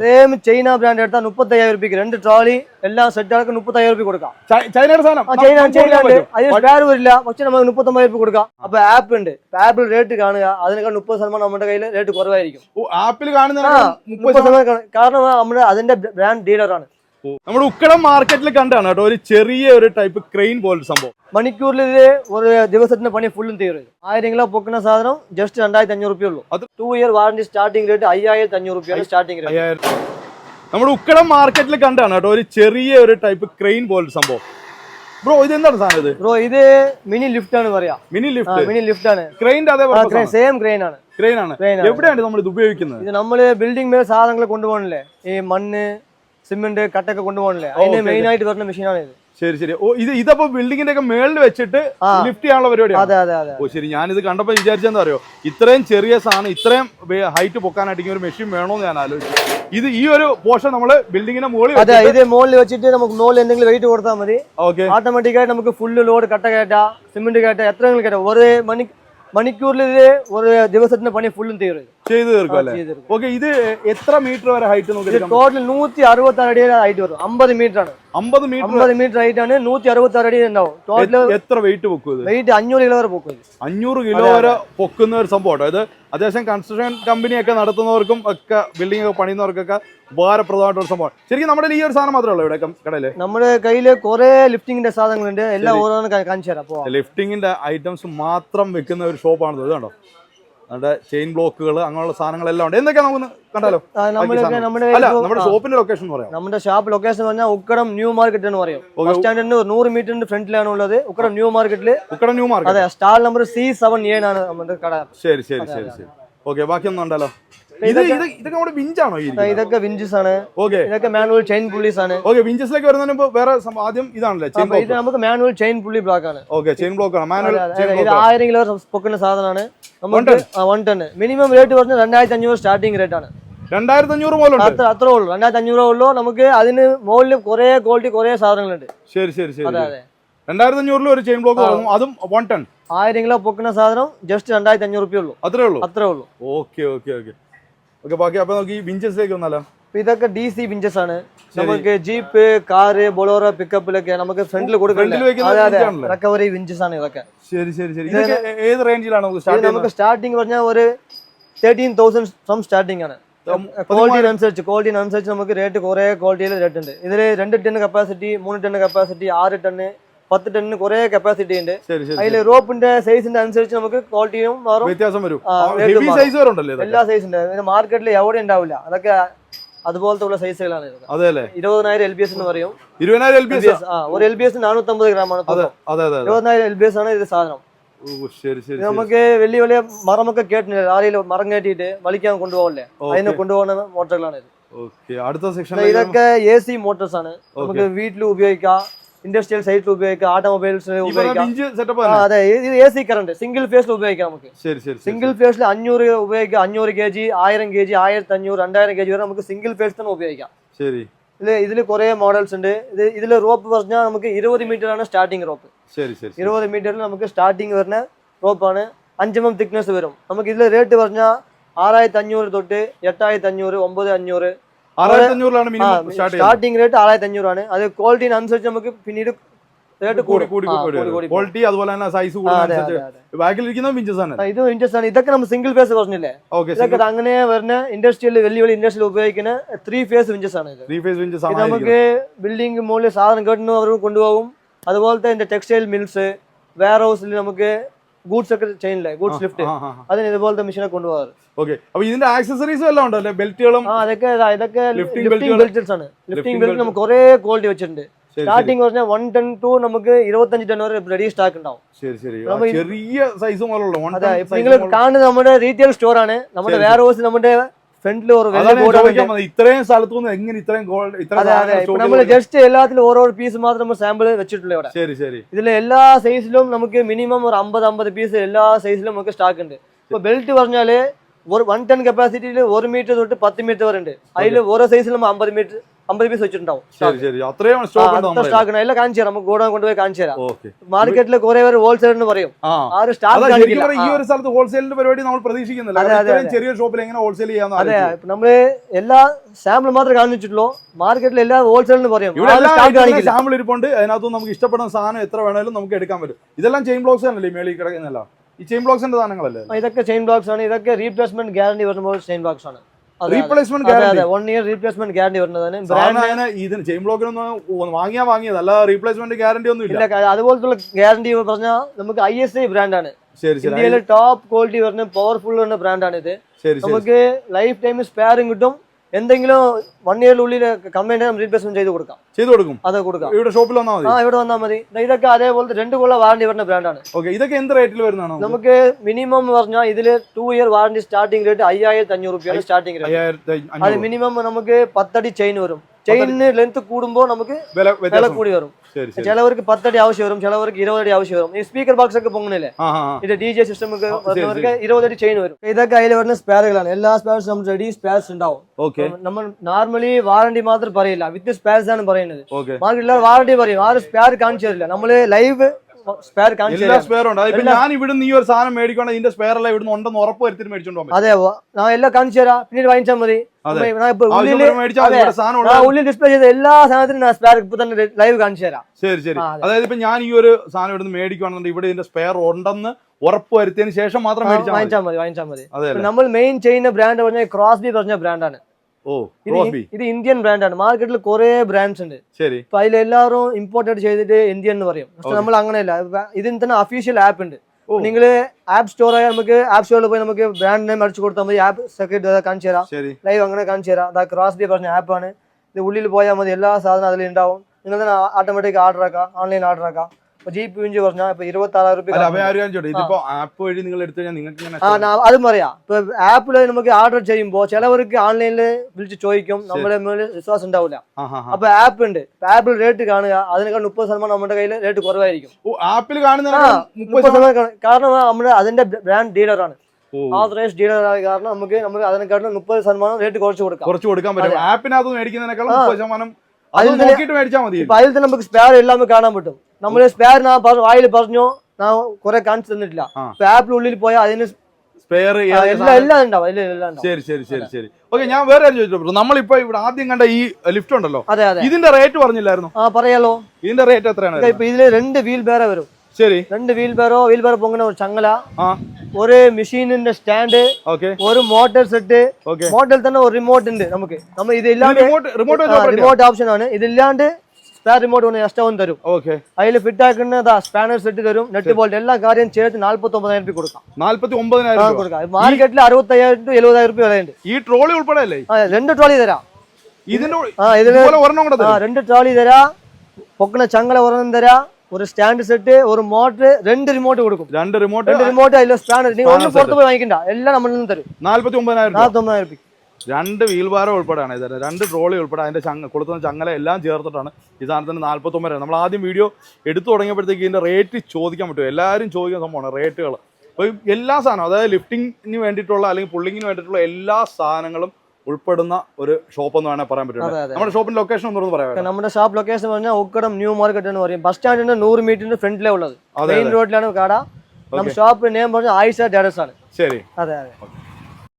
Same China brand എടുത്താൽ മുപ്പത്തയ്യായിരം രൂപയ്ക്ക് രണ്ട് ട്രോളി എല്ലാം സെറ്റ് ആൾക്ക് മുപ്പത്തയ്യായിരം രൂപ കൊടുക്കാം. ചൈനയുടെ സാധനം. China China. അതിന് വരില്ല പക്ഷെ നമുക്ക് മുപ്പത്തൊമ്പത് രൂപ കൊടുക്കാം. അപ്പൊ ആപ്പ് ഉണ്ട്. ആപ്പിൾ റേറ്റ് കാണുക. അതിനേക്കാൾ മുപ്പത് ശതമാനം നമ്മുടെ കയ്യിൽ റേറ്റ് കുറവായിരിക്കും. ആപ്പിൽ കാണുന്ന കാരണം നമ്മുടെ അതിന്റെ ബ്രാൻഡ് ഡീലറാണ് നമ്മുടെ ഉക്കടം മാർക്കറ്റിൽ കണ്ടാണ് കേട്ടോ ഒരു ചെറിയ ഒരു ടൈപ്പ് ക്രെയിൻ പോലൊരു സംഭവം. മണിക്കൂറിൽ ഇത് ഒരു ദിവസത്തിന്റെ പണി ഫുള്ളും തീരും ആയിരം കിലോ പൊക്കുന്ന സാധനം ജസ്റ്റ് രണ്ടായിരത്തി അഞ്ഞൂറ് ഉള്ളൂ. അത് two year warranty starting rate അയ്യായിരത്തി അഞ്ഞൂറ് റുപ്യാണ് സ്റ്റാർട്ടിംഗ് റേറ്റ് നമ്മൾ നമ്മുടെ ഉക്കടം മാർക്കറ്റിൽ കണ്ടാണ് കേട്ടോ ഒരു ചെറിയ ഒരു ടൈപ്പ് ക്രെയിൻ പോലൊരു സംഭവം. ബ്രോ ഇത് എന്താണ് സാധനം ഇത്? ബ്രോ ഇത് മിനി ലിഫ്റ്റ് ആണ് പറയാ. മിനി ലിഫ്റ്റ് മിനി ലിഫ്റ്റ് ആണ്. ക്രെയിന്റെ അതേപോലെ സെയിം ക്രെയിൻ ആണ്? ക്രെയിൻ ആണ്. എവിടെയാണ് നമ്മൾ ഇത് ഉപയോഗിക്കുന്നത്? ഇത് നമ്മൾ ബിൽഡിംഗ് മേലെ സാധനങ്ങൾ കൊണ്ടുപോകണില്ലേ ഈ മണ്ണ് സിമെന്റ് കട്ടൊക്കെ കൊണ്ടുപോകണല്ലേ? അതിന് okay, മെയിൻ ആയിട്ട് വരുന്ന മെഷീനാണ് ഇത്. ശരി ശരി. ഓ ഇത് ഇതപ്പോ ബിൽഡിങ്ങിന്റെ ഒക്കെ മേളിൽ വെച്ചിട്ട് ലിഫ്റ്റ് ചെയ്യാനുള്ള പരിപാടിയാണ്? ഓ ശരി. ഞാനിത് കണ്ടപ്പോ വിചാരിച്ചെന്താ അറിയോ? ഇത്രയും ചെറിയ സാധനം ഇത്രയും ഹൈറ്റ് പൊക്കാനായിട്ട് ഒരു മെഷീൻ വേണോന്ന് ഞാൻ ആലോചിച്ചു. ഇത് ഈ ഒരു പോർഷൻ നമ്മൾ ബിൽഡിങ്ങിന്റെ മുകളിൽ അതെ ഇത് മുകളിൽ വെച്ചിട്ട് നമുക്ക് മുകളിൽ എന്തെങ്കിലും വെയിറ്റ് കൊടുത്താൽ മതി. ഓക്കെ. ഓട്ടോമാറ്റിക് ആയിട്ട് നമുക്ക് ഫുള്ള് ലോഡ് കട്ട കയറ്റാ സിമെന്റ് കയറ്റാ എത്ര കയറ്റാം. ഒരു മണി മണിക്കൂറിൽ ഇത് ഒരു ദിവസത്തിന്റെ പണി ഫുള്ളും തീരും. ചെയ്തു തീർക്കും അല്ലേ? ഓക്കെ ഇത് എത്ര മീറ്റർ വരെ ഹൈറ്റ് നമുക്ക് ടോട്ടൽ നൂറ്റി അറുപത്തി ആറ് അടി ഹൈറ്റ് വരും. അമ്പത് മീറ്റർ ആണ്. അമ്പത് മീറ്റർ അമ്പത് മീറ്റർ ഹൈറ്റ് ആണ്. നൂറ്റി അറുപത്തി ആറ് അടി ഉണ്ടാവും ടോട്ടൽ എത്ര വെയിറ്റ് പൊക്കും ഇത്? വെയിറ്റ് അഞ്ഞൂറ് കിലോ വരെ പൊക്കും. അഞ്ഞൂറ് കിലോ വരെ പൊക്കുന്ന ഒരു സംഭവം ഇത് അത്യാവശ്യം കൺസ്ട്രക്ഷൻ കമ്പനിയൊക്കെ നടത്തുന്നവർക്കും ഒക്കെ ബിൽഡിംഗ് ഒക്കെ പണിയുന്നവർക്കൊക്കെ ഉപകാരപ്രദമായിട്ടുള്ള ഒരു സംഭവം ശരിക്കും നമ്മുടെ ഈ ഒരു സാധനം മാത്രമേ ഉള്ളൂ ഇവിടെ കടയിൽ കടയിൽ? നമ്മുടെ കയ്യിൽ കുറെ ലിഫ്റ്റിംഗിന്റെ സാധനങ്ങളുണ്ട്. എല്ലാം ഓരോന്ന് കാണിച്ചു തരാം. ലിഫ്റ്റിംഗിന്റെ ലിഫ്റ്റിങ്ങിന്റെ ഐറ്റംസ് മാത്രം വെക്കുന്ന ഒരു ഷോപ്പാണ് ഇത് കണ്ടോ? നമ്മുടെ ചെയിൻ ബ്ലോക്കുകൾ അങ്ങനെയുള്ള സാധനങ്ങളെല്ലാം ഉണ്ട്. എന്തൊക്കെ നമുക്ക് കണ്ടാലോ? നമ്മുടെ അല്ല നമ്മുടെ ഷോപ്പിന്റെ ലൊക്കേഷൻ പറയാം നമ്മുടെ ഷോപ്പ് ലൊക്കേഷൻ പറഞ്ഞാൽ ഉക്കടം ന്യൂ മാർക്കറ്റ് എന്ന് പറയും. ബസ് സ്റ്റാൻഡിന്റെ ഒരു നൂറ് മീറ്ററിന്റെ ഫ്രണ്ടിലാണ് ഉള്ളത്. ഉക്കടം ന്യൂ മാർക്കറ്റിൽ. Ukkadam new market. അതെ stall number C seven A ആണ് നമ്മുടെ കട. ശരി ശരി ശരി ശരി. ഓക്കെ ബാക്കിയൊന്നും ഉണ്ടല്ലോ? ഇത് ഇത് ഇതൊക്കെ നമ്മുടെ വിഞ്ച് ഈ ആ, ഇതൊക്കെ വിഞ്ചസ് ആണ് ഓക്കെ. ഇതൊക്കെ മാനുവൽ ചെയിൻ പുള്ളീസ് ആണ് ഓക്കെ വിഞ്ചസിലേക്ക് വരുന്നതിന് വേറെ ആദ്യം ഇതാണല്ലേ ഇത് നമുക്ക് മാനുവൽ ചെയിൻ പുള്ളി ബ്ലോക്ക് ആണ് ഓക്കെ ചെയിൻ ബ്ലോക്ക് ആണ് മാനുവൽ ഇത് ആയിരം കിലോ പൊക്കുന്ന സാധനമാണ്. നമുക്ക് വൺ ടൺ മിനിമം റേറ്റ് പറഞ്ഞാൽ രണ്ടായിരത്തി അഞ്ഞൂറ് സ്റ്റാർട്ടിംഗ് റേറ്റ് ആണ്. രണ്ടായിരത്തി അഞ്ഞൂറ് അത്ര അത്രേ ഉള്ളൂ. രണ്ടായിരത്തി അഞ്ഞൂറ് ഉള്ളൂ. നമുക്ക് അതിന് മുകളിൽ കുറെ ക്വാളിറ്റി കുറെ സാധനങ്ങളുണ്ട്. ശരി ശരി ശരി. രണ്ടായിരത്തി അഞ്ഞൂറിൽ ഒരു ചെയിൻ ബ്ലോക്ക് അതും വൺ ടൺ ആയിരം കിലോ പൊക്കുന്ന സാധനം ജസ്റ്റ് രണ്ടായിരത്തി അഞ്ഞൂറ് ഉള്ളൂ. അത്രേ ഉള്ളൂ? അത്രേ ഉള്ളൂ. Okay okay okay. ഓക്കെ ബാക്കി അപ്പൊ നമുക്ക് ഈ വിഞ്ചസിലേക്ക് വന്നാലോ? ഇതൊക്കെ ഡി സി വിഞ്ചസ് ആണ് നമുക്ക് ജീപ്പ് കാറ് ബൊളോറ പിക്കപ്പിലൊക്കെ നമുക്ക് ഫ്രണ്ടിൽ അതെ റിക്കവറി വിഞ്ചസ് ആണ് ഇതൊക്കെ. ശരി ശരി ശരി. ഏത് റേഞ്ചിലാണ് നമുക്ക് നമുക്ക് സ്റ്റാർട്ടിംഗ് പറഞ്ഞാൽ ഒരു തേർട്ടീൻ തൗസൻഡ് ഫ്രം സ്റ്റാർട്ടിംഗ് ആണ്. ക്വാളിറ്റിനനുസരിച്ച് ക്വാളിറ്റിനനുസരിച്ച് നമുക്ക് റേറ്റ് കുറെ ക്വാളിറ്റിയിൽ റേറ്റ് ഉണ്ട്. ഇതിൽ രണ്ട് ടൺ കപ്പാസിറ്റി മൂന്ന് ടൺ കപ്പാസിറ്റി ആറ് ടണ്ണ് പത്ത് ടണ്ണിന് കുറെ കപ്പാസിറ്റി ഉണ്ട്. അതിൽ റോപ്പിന്റെ സൈസിന്റെ അനുസരിച്ച് നമുക്ക് ക്വാളിറ്റിയും മാറും. വ്യത്യാസം വരും. സൈസ് എല്ലാ സൈസും മാർക്കറ്റിൽ എവിടെ ഉണ്ടാവില്ല. അതൊക്കെ അതുപോലത്തെ ഉള്ള സൈസുകളാണ് ഇരുപതിനായിരം എൽ ബി എസ് എന്ന് പറയും. ഇരുപതിനായിരം എൽ ബി എസ് ഒരു എൽ ബി എസ് നാനൂറ്റമ്പത് ഗ്രാം ആണ് ഇരുപതിനായിരം എൽ ബി എസ് ആണ് ഇത് സാധനം. നമുക്ക് വലിയ വലിയ മരമൊക്കെ കേട്ടിട്ടില്ല. ആരെയും മരം കയറ്റിയിട്ട് വലിക്കാൻ കൊണ്ടുപോകല്ലേ? അതിനെ കൊണ്ടുപോകുന്ന മോട്ടറുകളാണ് ഇത്. ഓക്കെ അടുത്ത സെക്ഷൻ ഇതൊക്കെ എ സി മോട്ടോഴ്സ് ആണ്. നമുക്ക് വീട്ടിൽ ഉപയോഗിക്കാം. ഇൻഡസ്ട്രിയൽ സൈറ്റിൽ ഉപയോഗിക്കാം ഓട്ടോമൊബൈൽസ് ഉപയോഗിക്കാം. അതെ ഇത് എ സി കറണ്ട് സിംഗിൾ ഫേസിൽ ഉപയോഗിക്കാം നമുക്ക്. ശരി ശരി സിംഗിൾ ഫേസിൽ അഞ്ഞൂറ് ഉപയോഗിക്കാം അഞ്ഞൂറ് കെ ജി ആയിരം കെ ജി ആയിരത്തി അഞ്ഞൂറ് രണ്ടായിരം കെ ജി വരെ നമുക്ക് സിംഗിൾ ഫേസ് തന്നെ ഉപയോഗിക്കാം. ശരി. ഇതിൽ ഇതിൽ കുറേ മോഡൽസ് ഉണ്ട്. ഇത് ഇതിൽ റോപ്പ് പറഞ്ഞാൽ നമുക്ക് ഇരുപത് മീറ്ററാണ് സ്റ്റാർട്ടിംഗ് റോപ്പ് ശരി ശരി. ഇരുപത് മീറ്ററിൽ നമുക്ക് സ്റ്റാർട്ടിങ് വരുന്ന റോപ്പാണ് അഞ്ചെണ്ണം തിക്നെസ് വരും. നമുക്ക് ഇതിൽ റേറ്റ് പറഞ്ഞാൽ ആറായിരത്തി അഞ്ഞൂറ് തൊട്ട് എട്ടായിരത്തി അഞ്ഞൂറ് ഒമ്പത് അഞ്ഞൂറ് സ്റ്റാർട്ടിംഗ് റേറ്റ് ആറായിരത്തി അഞ്ഞൂറാണ് അത് ക്വാളിറ്റിനനുസരിച്ച് നമുക്ക് പിന്നീട് റേറ്റ് കൂടി കൂടി. ക്വാളിറ്റി അതുപോലെ തന്നെ സൈസ് ബാക്കിലിരിക്കുന്ന വിഞ്ചസ് ആണ് ഇത് ഇൻട്രസ്റ്റ് ആണ്. ഇതൊക്കെ നമ്മൾ സിംഗിൾ ഫേസ് പറഞ്ഞില്ലേ ഇതൊക്കെ അങ്ങനെ വരുന്ന ഇൻഡസ്ട്രിയൽ വലിയ വലിയ ഇൻഡസ്ട്രിയിൽ ഉപയോഗിക്കുന്ന ത്രീ ഫേസ് വിഞ്ചസ് ആണ് ഇത്. ത്രീ ഫേസ് വിഞ്ചസ് ആണ് നമുക്ക് ബിൽഡിംഗ് മുകളിൽ സാധനം കേട്ടുന്നു അവർ കൊണ്ടുപോകും. അതുപോലത്തെ ടെക്സ്റ്റൈൽ മിൽസ് വെയർ ഹൗസിൽ നമുക്ക് ഗൂഡ്സ് ഒക്കെ ചെയ്യില്ലേ ഗൂഡ്സ് ലിഫ്റ്റ്. അതിന് ഇതുപോലത്തെ മെഷീനെ കൊണ്ടുപോകാറ്. ഓക്കെ. അപ്പൊ ഇതിന്റെ ആക്സസറീസും എല്ലാം ഉണ്ടല്ലേ ബെൽറ്റുകളും? അതൊക്കെ ഇതൊക്കെ ലിഫ്റ്റിംഗ് ബെൽറ്റ്സ് ആണ്. ലിഫ്റ്റിംഗ് ബെൽറ്റ് നമുക്ക് കുറെ ക്വാളിറ്റി വെച്ചിട്ടുണ്ട്. സ്റ്റാർട്ടിംഗ് പറഞ്ഞാൽ വൺ ടൺ ടു നമുക്ക് ഇരുപത്തഞ്ച് ടൺ വരെ റെഡി സ്റ്റോക്ക് ഉണ്ടാവും. ചെറിയ സൈസ് നിങ്ങൾ കാണുന്നത് നമ്മുടെ റീറ്റെയിൽ സ്റ്റോർ ആണ്. നമ്മുടെ വെയർ ഹൗസ് നമ്മുടെ ഫ്രണ്ടിൽ ഒരു. ഇത്രയും സ്ഥലത്തു നിന്ന് എങ്ങനെ ഇത്രയും ഗോൾഡ് ഇത്രയും നമ്മൾ ജസ്റ്റ് എല്ലാത്തിലും ഓരോ പീസ് മാത്രം നമ്മൾ സാമ്പിൾ വെച്ചിട്ടുള്ളൂ ഇവിടെ. ശരി ശരി. ഇതിൽ എല്ലാ സൈസിലും നമുക്ക് മിനിമം ഒരു അമ്പത് അമ്പത് പീസ് എല്ലാ സൈസിലും നമുക്ക് സ്റ്റോക്ക് ഉണ്ട്. ഇപ്പൊ ബെൽറ്റ് പറഞ്ഞാൽ ഒരു വൺ ടെൻ കപ്പാസിറ്റിയിൽ ഒരു മീറ്റർ തൊട്ട് പത്ത് മീറ്റർ വരെ ഉണ്ട്. അതിൽ ഓരോ സൈസിൽ നമ്മൾ അമ്പത് മീറ്റർ അമ്പത് പീസ് വെച്ചിട്ടുണ്ടാവും. സ്റ്റോക്ക് എല്ലാം കാണിച്ചു തരാം. നമുക്ക് ഗോഡൗൺ കൊണ്ടുപോയി കാണിച്ചു തരാം. മാർക്കറ്റിൽ കുറെ പേര് ഹോൾസെയിൽ എന്ന് പറയും. ആ. ഒരു കാണിക്കില്ല. ഈ ഒരു സ്ഥലത്ത് ഹോൾസെയിലിന്റെ പരിപാടി നമ്മൾ പ്രതീക്ഷിക്കുന്നില്ല. ചെറിയ ഷോപ്പിൽ എങ്ങനെ ഹോൾസെയിൽ. നമ്മൾ എല്ലാ സാമ്പിൾ മാത്രമേ കാണിച്ചിട്ടുള്ളൂ. മാർക്കറ്റിൽ എല്ലാ ഹോൾസെയിൽ എന്ന് പറയും. സാമ്പിൾ ഇരിപ്പുണ്ട്. അതിനകത്ത് നമുക്ക് ഇഷ്ടപ്പെടുന്ന സാധനം എത്ര വേണമെങ്കിലും നമുക്ക് എടുക്കാൻ പറ്റും. ഇതെല്ലാം ചെയിൻ ബ്ലോക്സ് ആണല്ലേ ഈ മേളിൽ കിടക്കുന്നല്ല ഈ ചെയിൻ ബ്ലോക്സിന്റെ സാധനങ്ങളല്ലേ? ഇതൊക്കെ ചെയിൻ ബ്ലോക്സ് ആണ്. ഇതൊക്കെ റീപ്ലേസ്മെന്റ് ഗ്യാരണ്ടി വരുമ്പോൾ ചെയിൻ ബ്ലോക്സ് ആണ്. Replacement guarantee one year replacement guarantee വരുന്നതാണ് ബ്രാൻഡ് ഇതിന് ചെയിൻ ബ്ലോക്കിനൊന്നും വാങ്ങിയാ വാങ്ങിയത്. അല്ല റീപ്ലേസ്മെന്റ് ഗ്യാരണ്ടി ഒന്നും ഇല്ല അതുപോലത്തുള്ള ഗ്യാരണ്ടി പറഞ്ഞാൽ നമുക്ക് ഐ എസ് ഐ ബ്രാൻഡാണ് ഇന്ത്യയിലെ ടോപ്പ് ക്വാളിറ്റി വരുന്ന പവർഫുൾ വരുന്ന ബ്രാൻഡാണ് ഇത് നമുക്ക് ലൈഫ് ടൈം സ്പെയറും കിട്ടും. എന്തെങ്കിലും വൺ ഇയറിനുള്ളിൽ കംപ്ലൈന്റ് റീപ്ലേസ്മെന്റ് ചെയ്ത് കൊടുക്കാം. ചെയ്തു കൊടുക്കും. അത് കൊടുക്കാം. ഇവിടെ ഷോപ്പിൽ വന്നാൽ മതി. ആ ഇവിടെ വന്നാൽ മതി. ഇതൊക്കെ അതേപോലത്തെ രണ്ട് കൊള്ള വാറണ്ടി വരുന്ന ബ്രാൻഡാണ് ഓക്കെ ഇതൊക്കെ എന്ത് റേറ്റിൽ വരുന്നതാണ്? നമുക്ക് മിനിമം പറഞ്ഞാൽ ഇതിൽ two year warranty starting rate അയ്യായിരത്തി അഞ്ഞൂറ് രൂപയാണ് സ്റ്റാർട്ടിംഗ് റേറ്റ് അത് മിനിമം നമുക്ക് പത്തടി ചെയിൻ വരും. ചെയിനിന് ലെങ്ത് കൂടുമ്പോൾ നമുക്ക് വില വില വ്യത്യാസം കൂടി വരും ശരി ശരി ചിലവർക്ക് പത്തടി ആവശ്യം വരും ചിലവർക്ക് ഇരുപതടി ആവശ്യം വരും ഈ സ്പീക്കർ ബോക്സ് ഒക്കെ പൊങ്ങണില്ലേ ആ ആ ആ. ഇത് ഡി ജെ സിസ്റ്റം ഒക്കെ ശരി, വരുന്നവർക്ക് ഇരുപതടി ചെയിൻ വരും ഇതൊക്കെ അതിൽ വരുന്ന സ്പെയറുകളാണ് എല്ലാ സ്പെയർസും നമ്മൾ റെഡി സ്പെയർസ് ഉണ്ടാവും ഓക്കെ നമ്മൾ നോർമലി വാറണ്ടി മാത്രം പറയില്ല വിത്ത് സ്പെയർസ് ആണ് പറയുന്നത് ഓക്കെ മാർക്കറ്റിൽ വാറണ്ടി പറയും ആരും സ്പെയർ കാണിച്ചു തരില്ല നമ്മൾ ലൈവ് സ്പെയർ എല്ലാ തരാം. സ്പെയർ ഉണ്ട്. അതിപ്പോ ഞാൻ ഇവിടുന്ന് ഈ ഒരു സാധനം മേടിക്കണം ഇതിന്റെ സ്പെയർ എല്ലാം ഇവിടുന്ന് ഉണ്ടെന്ന് ഉറപ്പ് വരുത്തിട്ട് മേടിച്ചോണ്ട് അതെ ഞാൻ എല്ലാം കാണിച്ചു തരാം. പിന്നീട് വാങ്ങിച്ചാൽ മതി. ഉള്ളിൽ ഡിസ്പ്ലേ ചെയ്ത എല്ലാ സാധനത്തിനും ഞാൻ സ്പെയർ ഇപ്പൊ തന്നെ ലൈവ് കാണിച്ചു തരാം. ശരി ശരി. അതായത് ഇപ്പൊ ഞാൻ ഈ ഒരു സാധനം ഇവിടുന്ന് മേടിക്കുകയാണെന്നുണ്ടെങ്കിൽ ഇവിടെ ഇതിന്റെ സ്പെയർ ഉണ്ടെന്ന് ഉറപ്പ് വരുത്തിയതിന് ശേഷം മാത്രം വാങ്ങിച്ചാൽ മതി. വാങ്ങിച്ചാൽ മതി നമ്മൾ മെയിൻ ചെയ്യുന്ന ബ്രാൻഡ് പറഞ്ഞ ക്രോസ്ബി പറഞ്ഞ ബ്രാൻഡാണ് ഓ ഇത് ഇന്ത്യൻ ബ്രാൻഡാണ് മാർക്കറ്റിൽ കുറെ ബ്രാൻഡ്സ് ഉണ്ട്. ശരി. അപ്പൊ അതിൽ എല്ലാവരും ഇമ്പോർട്ടഡ് ചെയ്തിട്ട് ഇന്ത്യൻ എന്ന് പറയും. പക്ഷെ നമ്മൾ അങ്ങനെയല്ല. ഇതിന് തന്നെ അഫീഷ്യൽ ആപ്പ് ഉണ്ട്. നിങ്ങൾ ആപ്പ് സ്റ്റോർ ആയാൽ നമുക്ക് ആപ്പ് സ്റ്റോറിൽ പോയി നമുക്ക് ബ്രാൻഡ് നെയിം അടിച്ചു കൊടുത്താൽ മതി. ആപ്പ് സെക്രട്ടറി കാണിച്ചു തരാം. ലൈവ് അങ്ങനെ കാണിച്ചു തരാം. അതാ ക്രോസ് ഡി പറഞ്ഞ ആപ്പാണ് ഇത് ഉള്ളിൽ പോയാൽ മതി. എല്ലാ സാധനവും അതിൽ ഉണ്ടാവും. നിങ്ങൾ തന്നെ ഓട്ടോമാറ്റിക് ഓർഡർ ആക്കാം. ഓൺലൈൻ ഓർഡർ ആക്കാം. ഇപ്പൊ ജി പി ഇഞ്ച് പറഞ്ഞാൽ ഇപ്പൊ ഇരുപത്തി ആറായിരം അല്ല അപ്പൊ റുപ്യ ഇതിപ്പോ ആപ്പ് വഴി നിങ്ങൾ എടുത്തു കഴിഞ്ഞാൽ നിങ്ങൾക്ക് ഇങ്ങനെ അതും പറയാം. ഇപ്പൊ ആപ്പിൽ നമുക്ക് ഓർഡർ ചെയ്യുമ്പോൾ ചിലവർക്ക് ഓൺലൈനിൽ വിളിച്ച് ചോദിക്കും. നമ്മുടെ വിശ്വാസം ഉണ്ടാവില്ല. അപ്പൊ ആപ്പ് ഉണ്ട്. ആപ്പിൽ റേറ്റ് കാണുക. അതിനേക്കാൾ മുപ്പത് ശതമാനം നമ്മുടെ കയ്യിൽ റേറ്റ് കുറവായിരിക്കും. ആപ്പിൽ കാണുന്ന കാരണം നമ്മുടെ അതിന്റെ ബ്രാൻഡ് ഡീലറാണ് ഓ. ആഥറൈസ് ഡീലർ ആയ കാരണം നമുക്ക് നമുക്ക് അതിനെക്കാട്ടിലും മുപ്പത് ശതമാനം റേറ്റ് കുറച്ച് കൊടുക്കാം. കുറച്ച് കൊടുക്കാൻ പറ്റും. ആപ്പിനകത്ത് മേടിക്കുന്നതിനേക്കാളും. മുപ്പത് ശതമാനം അതിൽ തന്നെ- അതിൽ തന്നെ നമുക്ക് സ്പെയർ എല്ലാം കാണാൻ പറ്റും. നമ്മൾ സ്പെയർ ഞാൻ വായിൽ പറഞ്ഞു ഞാൻ കുറെ കാണിച്ചു തന്നിട്ടില്ല. ആപ്പിൽ ഉള്ളിൽ പോയാൽ അതിന് സ്പെയർ ശരി ശരി ശരി ശരി. ഓക്കെ ഞാൻ വേറെ ചോദിച്ചു നമ്മളിപ്പോ ഇവിടെ ആദ്യം കണ്ട ഈ ലിഫ്റ്റ് ഉണ്ടല്ലോ. അതെ അതെ. ഇതിന്റെ റേറ്റ് പറഞ്ഞില്ലായിരുന്നു? ആ പറയാലോ. ഇതിന്റെ റേറ്റ് എത്രയാണ് ഇപ്പൊ ഇതിൽ രണ്ട് വീൽ ബേറെ വരും. ശരി. രണ്ട് വീൽ ബേറോ വീൽ ബേറോ പൊങ്ങുന്ന ഒരു ചങ്ങല. ഒരു സ്റ്റാൻഡ് ഓക്കെ ഒരു മോട്ടർ സെറ്റ് ഓക്കെ മോട്ടറിൽ തന്നെ ഒരു റിമോട്ട് ഉണ്ട് നമുക്ക്. നമ്മൾ ഇത് ഇല്ലാണ്ട് റിമോട്ട് റിമോട്ട് റിമോട്ട് ഓപ്ഷൻ ആണ്. ഇതില്ലാണ്ട് സ്പാർ റിമോട്ട് ഒന്ന് എക്സ്ട്രാ ഒന്ന് തരും. ഓക്കെ അതിൽ ഫിറ്റ് ആക്കുന്നതാ സ്പാനർ സെറ്റ് തരും. നെറ്റ് ബോൾട്ട് എല്ലാ കാര്യം ചേർത്ത് നാല്പത്തി ഒമ്പതിനായിരം രൂപ കൊടുക്കാം. നാല്പത്തി ഒമ്പതിനായിരം കൊടുക്കാം. മാർക്കറ്റിൽ അറുപത്തയ്യായിരം ടു എഴുപതായിരം രൂപ വിലയുണ്ട്. ഈ ട്രോളി ഉൾപ്പെടെ അല്ലേ? രണ്ട് ട്രോളി തരാം. തരും. രണ്ട് ട്രോളി തരാ. പൊക്കണ ചങ്ങല ഒരെണ്ണം തരാ. ഒരു സ്റ്റാൻഡ് സെറ്റ് ഒരു മോട്ടർ രണ്ട് റിമോട്ട് കൊടുക്കും. രണ്ട് റിമോട്ട് രണ്ട് റിമോട്ട് അതിൽ സ്പാനർ നിങ്ങൾ ഒന്നും Spanner പുറത്ത് പോയി വാങ്ങിക്കണ്ട. എല്ലാം നമ്മളിൽ നിന്ന് തരും. നാല്പത്തി ഒമ്പതിനായിരം രൂപ രണ്ട് വീൽ ബാരം ഉൾപ്പെടെയാണ് ഇത്. രണ്ട് ട്രോളി ഉൾപ്പെടെ അതിന്റെ ചങ്ങ കൊളുത്തുന്ന ചങ്ങല എല്ലാം ചേർത്തിട്ടാണ് ഈ സാധനത്തിന് നാൽപ്പത്തൊമ്പത് നമ്മൾ ആദ്യം വീഡിയോ എടുത്തു തുടങ്ങിയപ്പോഴത്തേക്ക് ഇതിന്റെ റേറ്റ് ചോദിക്കാൻ പറ്റും എല്ലാവരും ചോദിക്കുന്ന സംഭവമാണ് റേറ്റുകൾ അപ്പോൾ എല്ലാ സാധനവും അതായത് ലിഫ്റ്റിങ്ങിന് വേണ്ടിയിട്ടുള്ള അല്ലെങ്കിൽ പുള്ളിങ്ങിന് വേണ്ടിയിട്ടുള്ള എല്ലാ സാധനങ്ങളും ഉൾപ്പെടുന്ന ഒരു ഷോപ്പ് എന്ന് വേണമെങ്കിൽ പറയാൻ പറ്റും നമ്മുടെ ഷോപ്പിന്റെ ലൊക്കേഷൻ ഒന്നും പറയാം നമ്മുടെ ഷോപ്പ് ലൊക്കേഷൻ പറഞ്ഞാൽ ഉക്കടം ന്യൂ മാർക്കറ്റ് എന്ന് പറയും. ബസ് സ്റ്റാൻഡിന്റെ നൂറ് മീറ്ററിന് ഫ്രണ്ടിലേ ഉള്ളത്. മെയിൻ റോഡിലാണ് കട. നമ്മുടെ ഷോപ്പ് നെയിം പറഞ്ഞാൽ ആയിഷ ടെറസ് ആണ്. ശരി. അതെ അതെ.